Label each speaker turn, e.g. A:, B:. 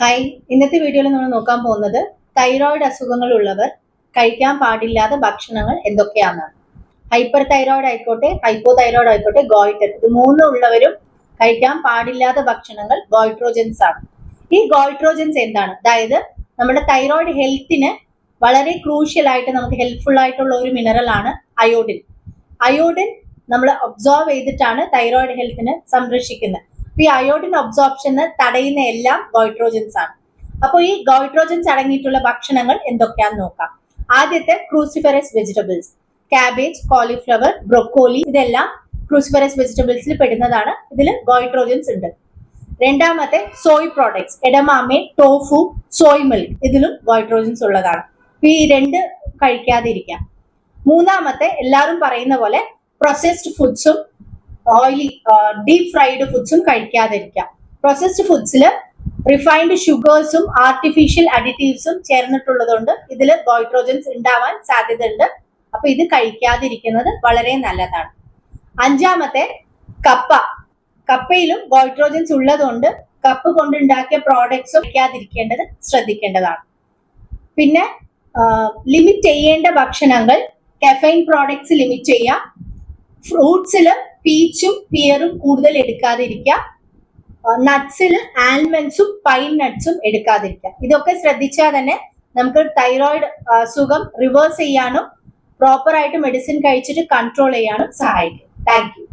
A: Hi ഇന്നത്തെ വീഡിയോയിൽ നമ്മൾ നോക്കാൻ പോകുന്നത് തൈറോയിഡ് അസുഖങ്ങളുള്ളവർ കഴിക്കാൻ പാടില്ലാത്ത ഭക്ഷണങ്ങൾ എന്തൊക്കെയാണെന്നാണ് ഹൈപ്പർ തൈറോയിഡ് ആയിക്കോട്ടെ ഹൈപ്പോ തൈറോയിഡ് ആയിക്കോട്ടെ ഗോയിറ്റർ ഇത് മൂന്നും ഉള്ളവരും കഴിക്കാൻ പാടില്ലാത്ത ഭക്ഷണങ്ങൾ ഗോയിട്രോജൻസ് ആണ്. ഈ ഗോയിട്രോജൻസ് എന്താണ്? അതായത് നമ്മുടെ തൈറോയിഡ് ഹെൽത്തിന് വളരെ ക്രൂഷ്യൽ ആയിട്ട് നമുക്ക് ഹെൽപ്ഫുൾ ആയിട്ടുള്ള ഒരു മിനറൽ ആണ് അയോഡിൻ അയോഡിൻ നമ്മൾ ഒബ്സോർവ് ചെയ്തിട്ടാണ് തൈറോയിഡ് ഹെൽത്തിനെ സംരക്ഷിക്കുന്നത്. ഈ അയോഡിൻ അബ്സോർപ്ഷന് തടയുന്ന എല്ലാം ഗോയിട്രോജൻസ് ആണ്. അപ്പോൾ ഈ ഗോയിട്രോജൻസ് അടങ്ങിയിട്ടുള്ള ഭക്ഷണങ്ങൾ എന്തൊക്കെയാന്ന് നോക്കാം. ആദ്യത്തെ cruciferous vegetables cabbage cauliflower broccoli ഇതെല്ലാം ക്രൂസിഫറസ് വെജിറ്റബിൾസിൽ പെടുന്നതാണ്. ഇതിൽ ഗോയിട്രോജൻസ് ഉണ്ട്. രണ്ടാമത്തെ soy products edamame tofu soy milk ഇതിലും ഗോയിട്രോജൻസ് ഉള്ളതാണ്. ഈ രണ്ട് കഴിക്കാതിരിക്കാം. മൂന്നാമത്തെ എല്ലാവരും പറയുന്ന പോലെ പ്രോസസ്ഡ് ഫുഡ്സും ഓയിലി ഡീപ് ഫ്രൈഡ് ഫുഡ്സും കഴിക്കാതിരിക്കാം. പ്രോസസ്ഡ് ഫുഡ്സിൽ റിഫൈൻഡ് ഷുഗേഴ്സും ആർട്ടിഫിഷ്യൽ അഡിറ്റീവ്സും ചേർന്നിട്ടുള്ളതുകൊണ്ട് ഇതിൽ ഗോയിട്രോജൻസ് ഉണ്ടാവാൻ സാധ്യതയുണ്ട്. അപ്പൊ ഇത് കഴിക്കാതിരിക്കുന്നത് വളരെ നല്ലതാണ്. അഞ്ചാമത്തെ കപ്പ. കപ്പയിലും ഗോയിട്രോജൻസ് ഉള്ളതുകൊണ്ട് കപ്പ് കൊണ്ടുണ്ടാക്കിയ പ്രോഡക്ട്സ് കഴിക്കാതിരിക്കേണ്ടത് ശ്രദ്ധിക്കേണ്ടതാണ്. പിന്നെ ലിമിറ്റ് ചെയ്യേണ്ട ഭക്ഷണങ്ങൾ കെഫൈൻ പ്രോഡക്ട്സ് ലിമിറ്റ് ചെയ്യാം. ഫ്രൂട്ട്സിൽ പീച്ചും പിയറും കൂടുതൽ എടുക്കാതിരിക്കുക. നട്ട്സിൽ ആൽമൻസും പൈൻ നട്ട്സും എടുക്കാതിരിക്കുക. ഇതൊക്കെ ശ്രദ്ധിച്ചാൽ തന്നെ നമുക്ക് തൈറോയിഡ് സുഖം റിവേഴ്സ് ചെയ്യാനും പ്രോപ്പറായിട്ട് മെഡിസിൻ കഴിച്ചിട്ട് കൺട്രോൾ ചെയ്യാനും സഹായിക്കും. Thank you.